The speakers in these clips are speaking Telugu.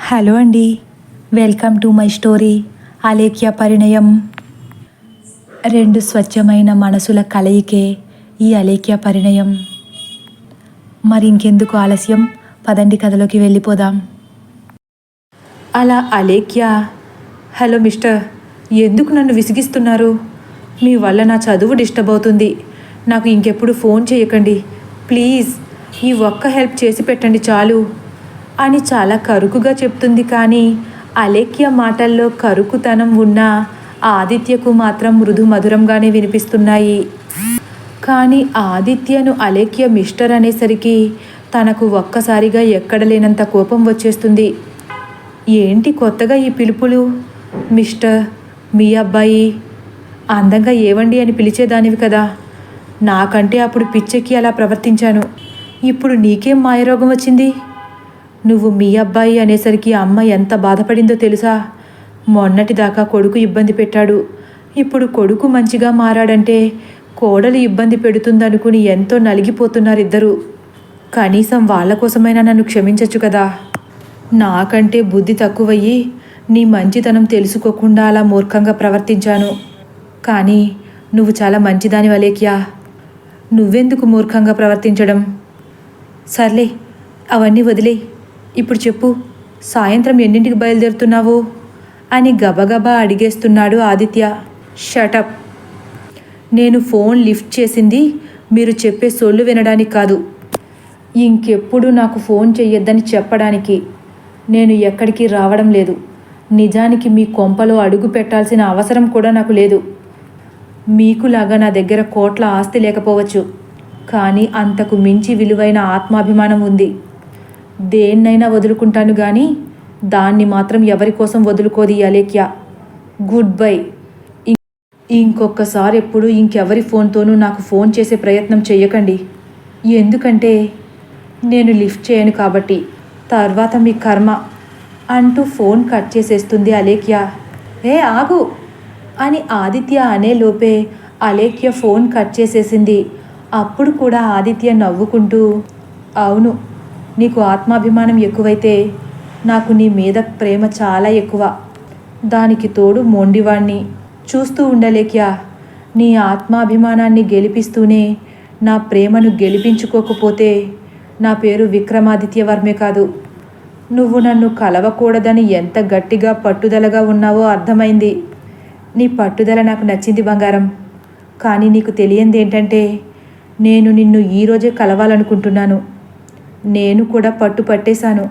హలో అండి. Welcome to my story Alekhya Parinayam. రెండు స్వచ్ఛమైన మనసుల కలయికే ఈ అలేఖ్య పరిణయం. మరి ఇంకెందుకు ఆలస్యం? పదండి కథలోకి వెళ్ళిపోదాం. అలా అలేఖ్య హలో మిస్టర్ ఎందుకు నన్ను విసిగిస్తున్నారు? మీ వల్ల నా చదువు డిస్టర్బ్ అవుతుంది. నాకు ఇంకెప్పుడు ఫోన్ చేయకండి. ప్లీజ్ ఈ ఒక్క హెల్ప్ చేసి పెట్టండి చాలు. అని చాలా కరుకుగా చెప్తుంది కానీ అలేఖ్య మాటల్లో కరుకుతనం ఉన్నా ఆదిత్యకు మాత్రం మృదు మధురంగానే వినిపిస్తున్నాయి. కానీ ఆదిత్యను అలేఖ్య మిస్టర్ అనేసరికి తనకు ఒక్కసారిగా ఎక్కడ లేనంత కోపం వచ్చేస్తుంది. ఏంటి కొత్తగా ఈ పిలుపులు? మిస్టర్ మీ అబ్బాయి అందంగా ఏవండి అని పిలిచేదానివి కదా. నాకంటే అప్పుడు పిచ్చెక్కి అలా ప్రవర్తించాను. ఇప్పుడు నీకేం మాయరోగం వచ్చింది? నువ్వు మీ అబ్బాయి అనేసరికి అమ్మ ఎంత బాధపడిందో తెలుసా? మొన్నటిదాకా కొడుకు ఇబ్బంది పెట్టాడు. ఇప్పుడు కొడుకు మంచిగా మారాడంటే కోడలు ఇబ్బంది పెడుతుందనుకుని ఎంతో నలిగిపోతున్నారు ఇద్దరు కనీసం వాళ్ళ కోసమైనా నన్ను క్షమించచ్చు కదా? నాకంటే బుద్ధి తక్కువయ్యి నీ మంచితనం తెలుసుకోకుండా అలా మూర్ఖంగా ప్రవర్తించాను. కానీ నువ్వు చాలా మంచిదాని వలేక్యా నువ్వెందుకు మూర్ఖంగా ప్రవర్తించడం? సర్లే అవన్నీ వదిలే ఇప్పుడు చెప్పు సాయంత్రం ఎన్నింటికి బయలుదేరుతున్నావు? అని గబగబా అడిగేస్తున్నాడు ఆదిత్య. షటప్ నేను ఫోన్ లిఫ్ట్ చేసింది మీరు చెప్పే సొల్లు వినడానికి కాదు. ఇంకెప్పుడు నాకు ఫోన్ చెయ్యొద్దని చెప్పడానికి. నేను ఎక్కడికి రావడం లేదు. నిజానికి మీ కొంపలో అడుగు పెట్టాల్సిన అవసరం కూడా నాకు లేదు. మీకులాగా నా దగ్గర కోట్ల ఆస్తి లేకపోవచ్చు. కానీ అంతకు మించి విలువైన ఆత్మాభిమానం ఉంది. దేన్నైనా వదులుకుంటాను కానీ దాన్ని మాత్రం ఎవరి కోసం వదులుకోది అలేఖ్య? గుడ్ బై ఇంకొకసారి ఎప్పుడు ఇంకెవరి ఫోన్తోనూ నాకు ఫోన్ చేసే ప్రయత్నం చేయకండి ఎందుకంటే నేను లిఫ్ట్ చేయను కాబట్టి. తర్వాత మీ కర్మ అంటూ ఫోన్ కట్ చేసేస్తుంది అలేఖ్య. ఏ ఆగు! అని ఆదిత్య అనే లోపే అలేఖ్య ఫోన్ కట్ చేసేసింది. అప్పుడు కూడా ఆదిత్య నవ్వుకుంటూ అవును నీకు ఆత్మాభిమానం ఎక్కువైతే నాకు నీ మీద ప్రేమ చాలా ఎక్కువ. దానికి తోడు మొండివాణ్ణి. చూస్తూ ఉండలేక్యా. నీ ఆత్మాభిమానాన్ని గెలిపిస్తూనే నా ప్రేమను గెలిపించుకోకపోతే నా పేరు విక్రమాదిత్య వర్మే కాదు. నువ్వు నన్ను కలవకూడదని ఎంత గట్టిగా పట్టుదలగా ఉన్నావో అర్థమైంది. నీ పట్టుదల నాకు నచ్చింది బంగారం. కానీ నీకు తెలియంది ఏంటంటే నేను నిన్ను ఈరోజే కలవాలనుకుంటున్నాను. నేను కూడా పట్టు పట్టేశాను.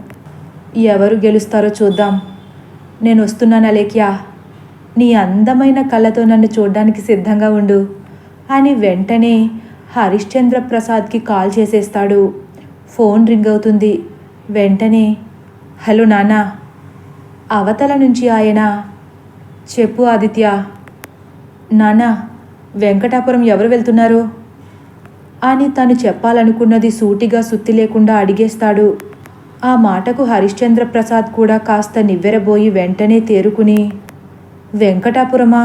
ఎవరు గెలుస్తారో చూద్దాం. నేను వస్తున్నాను అలేఖ్యా. నీ అందమైన కళ్ళతో నన్ను చూడడానికి సిద్ధంగా ఉండు. అని వెంటనే హరిశ్చంద్ర ప్రసాద్కి కాల్ చేసేస్తాడు. ఫోన్ రింగ్ అవుతుంది. వెంటనే హలో నాన్నా అవతల నుంచి ఆయన. చెప్పు ఆదిత్య. నాన్న వెంకటాపురం ఎవరు వెళ్తున్నారు? అని తను చెప్పాలనుకున్నది సూటిగా సుత్తి లేకుండా అడిగేస్తాడు. ఆ మాటకు హరిశ్చంద్ర ప్రసాద్ కూడా కాస్త నివ్వెరబోయి వెంటనే తేరుకుని వెంకటాపురమా?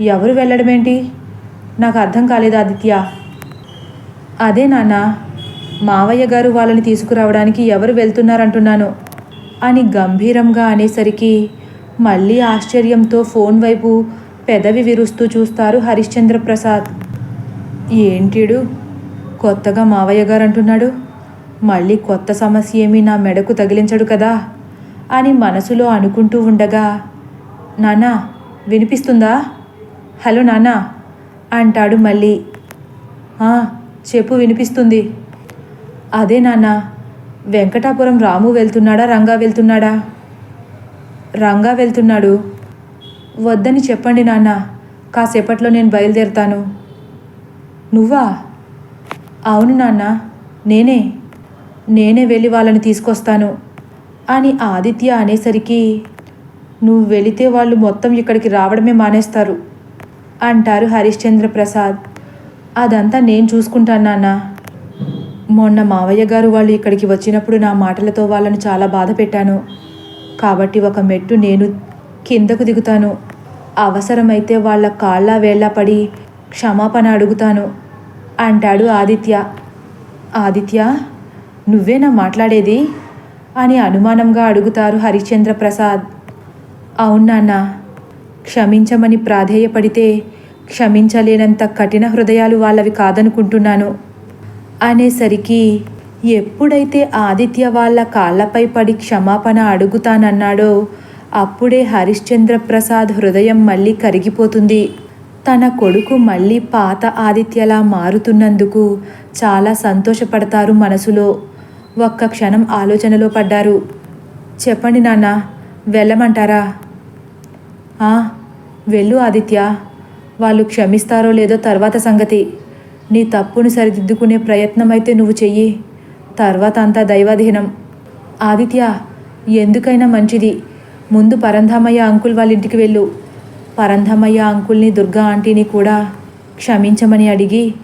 ఎవరు వెళ్ళడమేంటి? నాకు అర్థం కాలేదు ఆదిత్య. అదే నాన్న మావయ్య గారు వాళ్ళని తీసుకురావడానికి ఎవరు వెళ్తున్నారంటున్నాను అని గంభీరంగా అనేసరికి మళ్ళీ ఆశ్చర్యంతో ఫోన్ వైపు పెదవి విరుస్తూ చూస్తారు హరిశ్చంద్ర ప్రసాద్ ఏంటిడు? కొత్తగా మావయ్య గారు అంటున్నాడు మళ్ళీ కొత్త సమస్య ఏమీ నా మెడకు తగిలించడు కదా? అని మనసులో అనుకుంటూ ఉండగా నానా వినిపిస్తుందా? హలో నానా అంటాడు మళ్ళీ. చెప్పు వినిపిస్తుంది. అదే నాన్న వెంకటాపురం రాము వెళ్తున్నాడా రంగా వెళ్తున్నాడా? రంగా వెళ్తున్నాడు. వద్దని చెప్పండి నాన్న కాసేపట్లో నేను బయలుదేరుతాను. నువ్వా? అవును నాన్న నేనే. నేనే వెళ్ళి వాళ్ళని తీసుకొస్తాను. అని ఆదిత్య అనేసరికి నువ్వు వెళితే వాళ్ళు మొత్తం ఇక్కడికి రావడమే మానేస్తారు అంటారు హరిశ్చంద్ర ప్రసాద్ అదంతా నేను చూసుకుంటాను నాన్న. మొన్న మావయ్య గారు వాళ్ళు ఇక్కడికి వచ్చినప్పుడు నా మాటలతో వాళ్ళని చాలా బాధ పెట్టాను. కాబట్టి ఒక మెట్టు నేను కిందకు దిగుతాను. అవసరమైతే వాళ్ళ కాళ్ళ వేళ్ళ పడి క్షమాపణ అడుగుతాను. అంటాడు ఆదిత్య. ఆదిత్య నువ్వేనా మాట్లాడేది? అని అనుమానంగా అడుగుతారు హరిశ్చంద్ర ప్రసాద్. అవునాన్న క్షమించమని ప్రాధేయపడితే క్షమించలేనంత కఠిన హృదయాలు వాళ్ళవి కాదనుకుంటున్నాను. అనేసరికి ఎప్పుడైతే ఆదిత్య వాళ్ళ కాళ్ళపై పడి క్షమాపణ అడుగుతానన్నాడో అప్పుడే హరిశ్చంద్ర ప్రసాద్ హృదయం మళ్ళీ కరిగిపోతుంది. తన కొడుకు మళ్ళీ పాత ఆదిత్యలా మారుతున్నందుకు చాలా సంతోషపడతారు మనసులో. ఒక్క క్షణం ఆలోచనలో పడ్డారు. చెప్పండి నాన్న వెళ్ళమంటారా? "ఆ, వెళ్ళు ఆదిత్య. వాళ్ళు క్షమిస్తారో లేదో తర్వాత సంగతి. నీ తప్పును సరిదిద్దుకునే ప్రయత్నం అయితే నువ్వు చెయ్యి. తర్వాత అంతా దైవాధీనం. ఆదిత్య ఎందుకైనా మంచిది. ముందు పరంధామయ్య అంకుల్ వాళ్ళ ఇంటికి వెళ్ళు. పరంధమయ్య అంకుల్ని దుర్గా ఆంటీని కూడా క్షమించమని అడిగి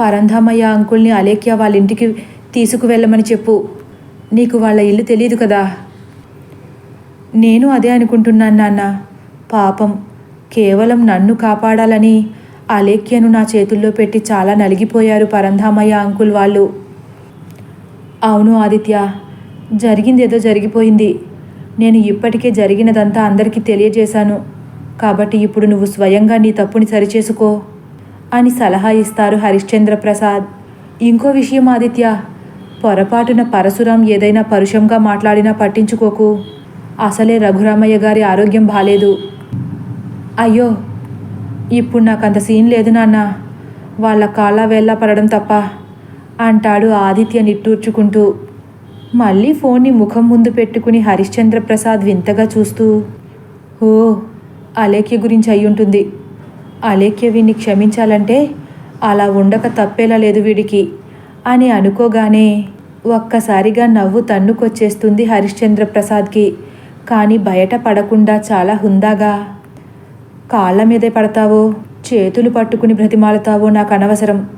పరంధమయ్య అంకుల్ని అలేఖ్య వాళ్ళ ఇంటికి తీసుకువెళ్ళమని చెప్పు. నీకు వాళ్ళ ఇల్లు తెలియదు కదా. నేను అదే అనుకుంటున్నాను నాన్న. పాపం. కేవలం నన్ను కాపాడాలని అలేఖ్యను నా చేతుల్లో పెట్టి చాలా నలిగిపోయారు పరంధామయ్య అంకుల్ వాళ్ళు. అవును ఆదిత్య. జరిగిందేదో జరిగిపోయింది. నేను ఇప్పటికే జరిగినదంతా అందరికీ తెలియజేశాను. కాబట్టి ఇప్పుడు నువ్వు స్వయంగా నీ తప్పుని సరిచేసుకో అని సలహా ఇస్తారు హరిశ్చంద్ర ప్రసాద్ ఇంకో విషయం ఆదిత్య. పొరపాటున పరశురాం ఏదైనా పరుషంగా మాట్లాడినా పట్టించుకోకు. అసలే రఘురామయ్య గారి ఆరోగ్యం బాలేదు. అయ్యో ఇప్పుడు నాకు అంత సీన్ లేదు నాన్న. వాళ్ళ కాళ్ళ వేళ్ళ పడడం తప్ప అంటాడు ఆదిత్య నిట్టూర్చుకుంటూ. మళ్ళీ ఫోన్ని ముఖం ముందు పెట్టుకుని హరిశ్చంద్ర ప్రసాద్ వింతగా చూస్తూ ఓ అలేఖ్య గురించి అయ్యుంటుంది. అలేఖ్య వీడిని క్షమించాలంటే అలా ఉండక తప్పేలా లేదు వీడికి అని అనుకోగానే ఒక్కసారిగా నవ్వు తన్నుకొచ్చేస్తుంది హరిశ్చంద్ర ప్రసాద్కి కానీ బయట పడకుండా చాలా హుందాగా కాళ్ళ మీదే పడతావో చేతులు పట్టుకుని బ్రతిమాలతావో నాకు అనవసరం.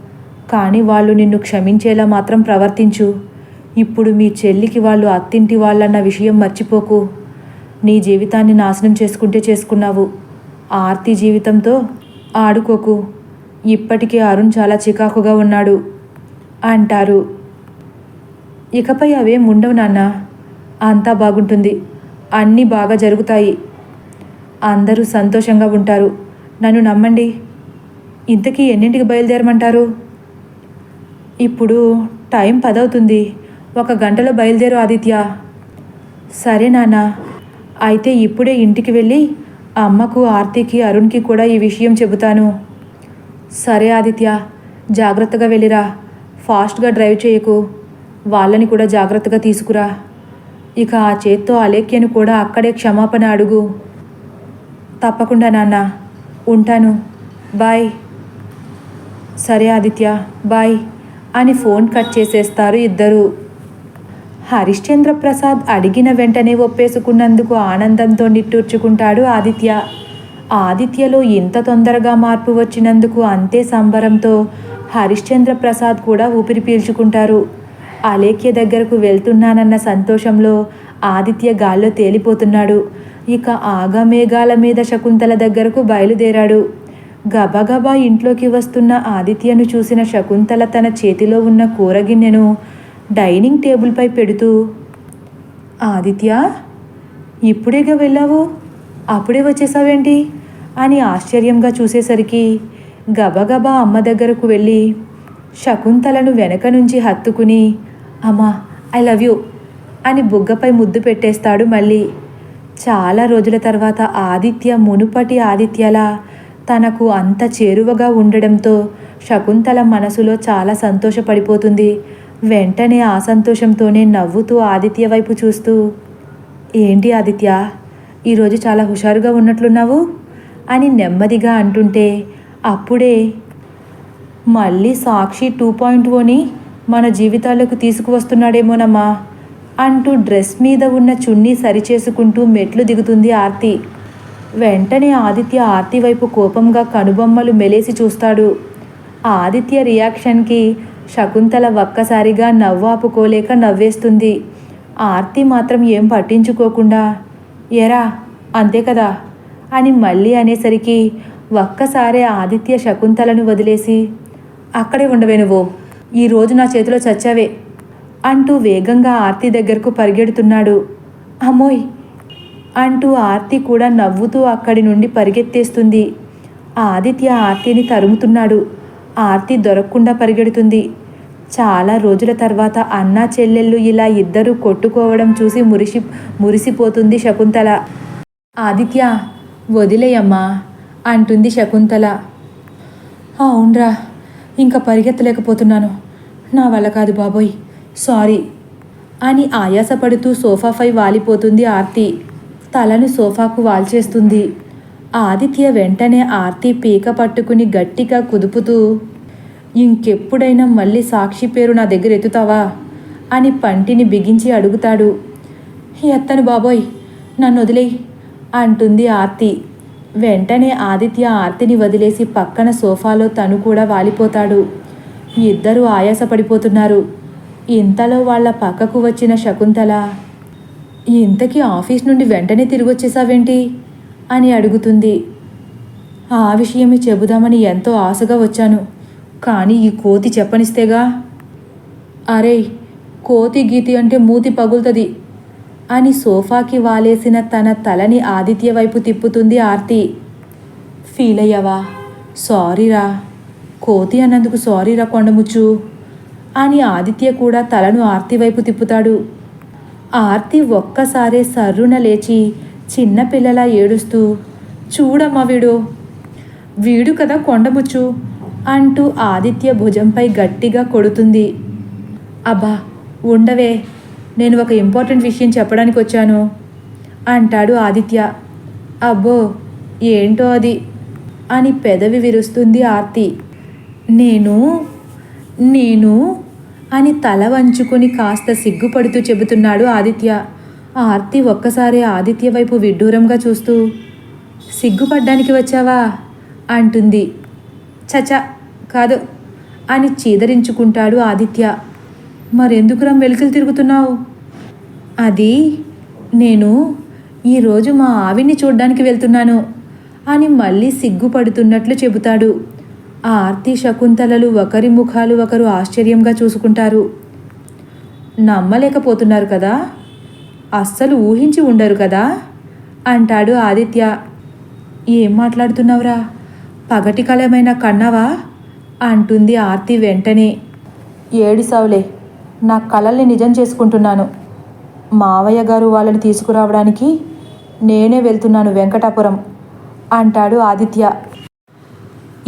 కానీ వాళ్ళు నిన్ను క్షమించేలా మాత్రం ప్రవర్తించు. ఇప్పుడు మీ చెల్లికి వాళ్ళు అత్తింటి వాళ్ళన్న విషయం మర్చిపోకు. నీ జీవితాన్ని నాశనం చేసుకుంటే చేసుకున్నావు. ఆర్తి జీవితంతో ఆడుకోకు. ఇప్పటికే అరుణ్ చాలా చికాకుగా ఉన్నాడు అంటారు. ఇకపై అవేం ఉండవు నాన్న. అంతా బాగుంటుంది. అన్నీ బాగా జరుగుతాయి. అందరూ సంతోషంగా ఉంటారు. నన్ను నమ్మండి. ఇంతకీ ఎన్నింటికి బయలుదేరమంటారు? ఇప్పుడు టైం పదవుతుంది. ఒక గంటలో బయలుదేరు ఆదిత్య. సరే నాన్న. అయితే ఇప్పుడే ఇంటికి వెళ్ళి అమ్మకు ఆర్తికి అరుణ్కి కూడా ఈ విషయం చెబుతాను. సరే ఆదిత్య జాగ్రత్తగా వెళ్ళిరా. ఫాస్ట్గా డ్రైవ్ చేయకు. వాళ్ళని కూడా జాగ్రత్తగా తీసుకురా. ఇక ఆ చేత్తో అలేఖ్యను కూడా అక్కడే క్షమాపణ అడుగు. తప్పకుండా నాన్న. ఉంటాను. బాయ్. సరే ఆదిత్య బాయ్ అని ఫోన్ కట్ చేసేస్తారు ఇద్దరు. హరిశ్చంద్ర ప్రసాద్ అడిగిన వెంటనే ఒప్పేసుకున్నందుకు ఆనందంతో నిట్టూర్చుకుంటాడు ఆదిత్య. ఆదిత్యలో ఇంత తొందరగా మార్పు వచ్చినందుకు అంతే సంబరంతో హరిశ్చంద్ర ప్రసాద్ కూడా ఊపిరి పీల్చుకుంటారు. అలేఖ్య దగ్గరకు వెళ్తున్నానన్న సంతోషంలో ఆదిత్య గాల్లో తేలిపోతున్నాడు. ఇక ఆగమేఘాల మీద శకుంతల దగ్గరకు బయలుదేరాడు. గబగబా ఇంట్లోకి వస్తున్న ఆదిత్యను చూసిన శకుంతల తన చేతిలో ఉన్న కూరగిన్నెను డైనింగ్ టేబుల్పై పెడుతూ ఆదిత్య ఇప్పుడేగా వెళ్ళావు? అప్పుడే వచ్చేసావేంటి? అని ఆశ్చర్యంగా చూసేసరికి గబగబా అమ్మ దగ్గరకు వెళ్ళి శకుంతలను వెనక నుంచి హత్తుకుని అమ్మా ఐ లవ్ యూ అని బుగ్గపై ముద్దు పెట్టేస్తాడు మళ్ళీ. చాలా రోజుల తర్వాత ఆదిత్య మునుపటి ఆదిత్యలా తనకు అంత చేరువగా ఉండడంతో శకుంతల మనసులో చాలా సంతోషపడిపోతుంది. వెంటనే ఆ సంతోషంతోనే నవ్వుతూ ఆదిత్య వైపు చూస్తూ ఏంటి ఆదిత్య ఈరోజు చాలా హుషారుగా ఉన్నట్లున్నావు? అని నెమ్మదిగా అంటుంటే అప్పుడే మళ్ళీ సాక్షి టూ పాయింట్ ఓని మన జీవితాలకు తీసుకువస్తున్నాడేమోనమ్మా అంటూ డ్రెస్ మీద ఉన్న చున్నీ సరిచేసుకుంటూ మెట్లు దిగుతుంది ఆర్తి. వెంటనే ఆదిత్య ఆర్తి వైపు కోపంగా కనుబొమ్మలు మెలేసి చూస్తాడు. ఆదిత్య రియాక్షన్కి శకుంతల ఒక్కసారిగా నవ్వు ఆపుకోలేక నవ్వేస్తుంది. ఆర్తి మాత్రం ఏం పట్టించుకోకుండా ఎరా అంతే కదా అని మళ్ళీ అనేసరికి ఒక్కసారే ఆదిత్య శకుంతలను వదిలేసి అక్కడే ఉండవే నువ్వు. ఈరోజు నా చేతిలో చచ్చావే అంటూ వేగంగా ఆర్తి దగ్గరకు పరిగెడుతున్నాడు. అమ్మోయ్! అంటూ ఆర్తి కూడా నవ్వుతూ అక్కడి నుండి పరిగెత్తేస్తుంది. ఆదిత్య ఆర్తిని తరుముతున్నాడు. ఆర్తి దొరకకుండా పరిగెడుతుంది. చాలా రోజుల తర్వాత అన్నా చెల్లెళ్ళు ఇలా ఇద్దరు కొట్టుకోవడం చూసి మురిసి మురిసిపోతుంది శకుంతల. ఆదిత్య వదిలేయమ్మా అంటుంది శకుంతల. అవునరా ఇంకా పరిగెత్తలేకపోతున్నాను. నా వల్ల కాదు బాబోయ్ సారీ అని ఆయాసపడుతూ సోఫాపై వాలిపోతుంది ఆర్తి. తలను సోఫాకు వాల్చేస్తుంది. ఆదిత్య వెంటనే ఆర్తి పీక పట్టుకుని గట్టిగా కుదుపుతూ ఇంకెప్పుడైనా మళ్ళీ సాక్షి పేరు నా దగ్గర ఎత్తుతావా? అని పంటిని బిగించి అడుగుతాడు. ఎత్తను బాబోయ్ నన్ను వదిలేయ్ అంటుంది ఆర్తి. వెంటనే ఆదిత్య ఆర్తిని వదిలేసి పక్కన సోఫాలో తను కూడా వాలిపోతాడు. ఇద్దరూ ఆయాసపడిపోతున్నారు. ఇంతలో వాళ్ళ పక్కకు వచ్చిన శకుంతల ఇంతకీ ఆఫీస్ నుండి వెంటనే తిరిగొచ్చేసావేంటి? అని అడుగుతుంది. ఆ విషయమే చెబుదామని ఎంతో ఆశగా వచ్చాను. కానీ ఈ కోతి చెప్పనిస్తేగా? అరే కోతి గీతి అంటే మూతి పగులుతుంది అని సోఫాకి వాలేసిన తన తలని ఆదిత్య వైపు తిప్పుతుంది ఆర్తి. ఫీల్ అయ్యావా సారీరా. కోతి అన్నందుకు సారీరా కొండముచ్చు అని ఆదిత్య కూడా తలను ఆర్తి వైపు తిప్పుతాడు. ఆర్తి ఒక్కసారే సర్రున లేచి చిన్నపిల్లలా ఏడుస్తూ చూడమ్మా వీడు వీడు కదా కొండముచ్చు అంటూ ఆదిత్య భుజంపై గట్టిగా కొడుతుంది. అబ్బా ఉండవే నేను ఒక ఇంపార్టెంట్ విషయం చెప్పడానికి వచ్చాను అంటాడు ఆదిత్య. అబ్బో ఏంటో అది అని పెదవి విరుస్తుంది ఆర్తి. నేను నేను అని తల వంచుకొని కాస్త సిగ్గుపడుతూ చెబుతున్నాడు ఆదిత్య. ఆర్తి ఒక్కసారి ఆదిత్య వైపు విడ్డూరంగా చూస్తూ సిగ్గుపడ్డానికి వచ్చావా? అంటుంది. చచ కాదు అని చీదరించుకుంటాడు ఆదిత్య. మరెందుకురా వెలుకలు తిరుగుతున్నావు? అది నేను ఈరోజు మా ఆవిని చూడ్డానికి వెళ్తున్నాను అని మళ్ళీ సిగ్గుపడుతున్నట్లు చెబుతాడు. ఆ ఆర్తి శకుంతలలు ఒకరి ముఖాలు ఒకరు ఆశ్చర్యంగా చూసుకుంటారు. నమ్మలేకపోతున్నారు కదా? అస్సలు ఊహించి ఉండరు కదా? అంటాడు ఆదిత్య. ఏం మాట్లాడుతున్నావురా? పగటి కలమైన కన్నావా? అంటుంది ఆర్తి వెంటనే. ఏడిసావులే నా కలల్ని నిజం చేసుకుంటున్నాను. మావయ్య గారు వాళ్ళని తీసుకురావడానికి నేనే వెళ్తున్నాను వెంకటాపురం అంటాడు ఆదిత్య.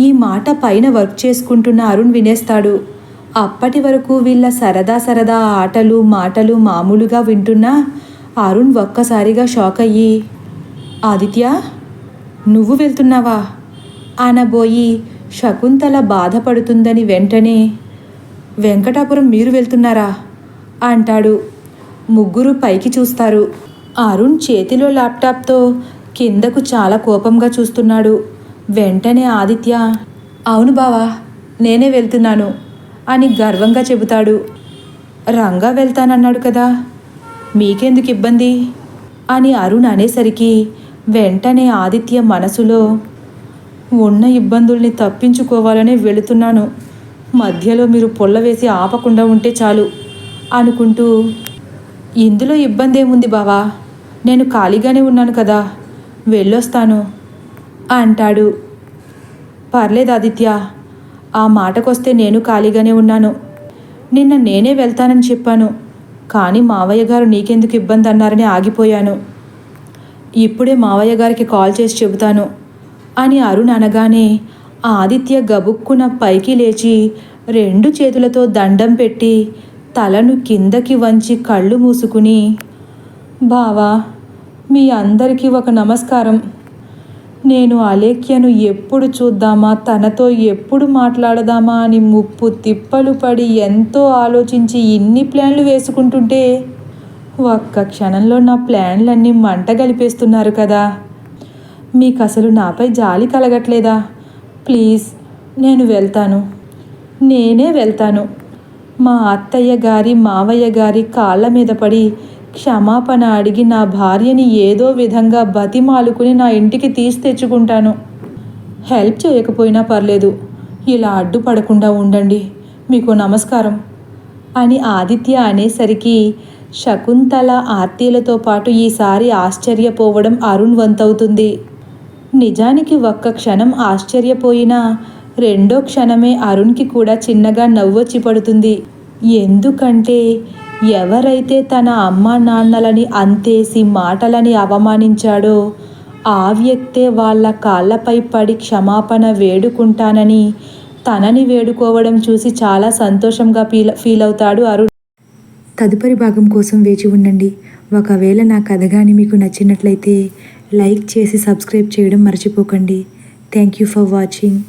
ఈ మాట పైన వర్క్ చేసుకుంటున్న అరుణ్ వినేస్తాడు. అప్పటి వరకు వీళ్ళ సరదా సరదా ఆటలు మాటలు మామూలుగా వింటున్నా అరుణ్ ఒక్కసారిగా షాక్ అయ్యి ఆదిత్య నువ్వు వెళ్తున్నావా? అనబోయి శకుంతల బాధపడుతుందని వెంటనే వెంకటాపురం మీరు వెళ్తున్నారా? అంటాడు. ముగ్గురు పైకి చూస్తారు. అరుణ్ చేతిలో ల్యాప్టాప్తో కిందకు చాలా కోపంగా చూస్తున్నాడు. వెంటనే ఆదిత్య అవును బావా నేనే వెళ్తున్నాను అని గర్వంగా చెబుతాడు. రంగా వెళ్తానన్నాడు కదా? మీకెందుకు ఇబ్బంది? అని అరుణ్ అనేసరికి వెంటనే ఆదిత్య మనసులో ఉన్న ఇబ్బందుల్ని తప్పించుకోవాలనే వెళుతున్నాను. మధ్యలో మీరు పొల్ల వేసి ఆపకుండా ఉంటే చాలు అనుకుంటూ ఇందులో ఇబ్బంది ఏముంది బావా? నేను ఖాళీగానే ఉన్నాను కదా వెళ్ళొస్తాను అంటాడు. పర్లేదు ఆదిత్య ఆ మాటకొస్తే నేను ఖాళీగానే ఉన్నాను. నిన్న నేనే వెళ్తానని చెప్పాను. కానీ మావయ్య గారు నీకెందుకు ఇబ్బంది అన్నారని ఆగిపోయాను. ఇప్పుడే మావయ్య గారికి కాల్ చేసి చెబుతాను అని అరుణ్ అనగానే ఆదిత్య గబుక్కున పైకి లేచి రెండు చేతులతో దండం పెట్టి తలను కిందకి వంచి కళ్ళు మూసుకుని బావా మీ అందరికీ ఒక నమస్కారం. నేను అలేఖ్యను ఎప్పుడు చూద్దామా? తనతో ఎప్పుడు మాట్లాడదామా? అని ముప్పు తిప్పలు పడి ఎంతో ఆలోచించి ఇన్ని ప్లాన్లు వేసుకుంటుంటే ఒక్క క్షణంలో నా ప్లాన్లన్నీ మంట గలిపేస్తున్నారు కదా. మీకు అసలు నాపై జాలి కలగట్లేదా? ప్లీజ్ నేను వెళ్తాను. నేనే వెళ్తాను. మా అత్తయ్య గారి మావయ్య గారి కాళ్ళ మీద పడి క్షమాపణ అడిగి నా భార్యని ఏదో విధంగా బతిమాలుకుని నా ఇంటికి తీసి తెచ్చుకుంటాను. హెల్ప్ చేయకపోయినా పర్లేదు. ఇలా అడ్డుపడకుండా ఉండండి. మీకు నమస్కారం. అని ఆదిత్య అనేసరికి శకుంతల ఆర్తీలతో పాటు ఈసారి ఆశ్చర్యపోవడం అరుణ్ వంతవుతుంది. నిజానికి ఒక్క క్షణం ఆశ్చర్యపోయినా రెండో క్షణమే అరుణ్కి కూడా చిన్నగా నవ్వొచ్చి పడుతుంది. ఎందుకంటే ఎవరైతే తన అమ్మా నాన్నలని అంతేసి మాటలని అవమానించాడో ఆ వ్యక్తే వాళ్ళ కాళ్ళపై పడి క్షమాపణ వేడుకుంటానని తనని వేడుకోవడం చూసి చాలా సంతోషంగా ఫీల్ ఫీల్ అవుతాడు అరుణ్. తదుపరి భాగం కోసం వేచి ఉండండి. ఒకవేళ నా కథ కానీ మీకు నచ్చినట్లయితే లైక్ చేసి సబ్స్క్రైబ్ చేయడం మర్చిపోకండి. Thank you for watching.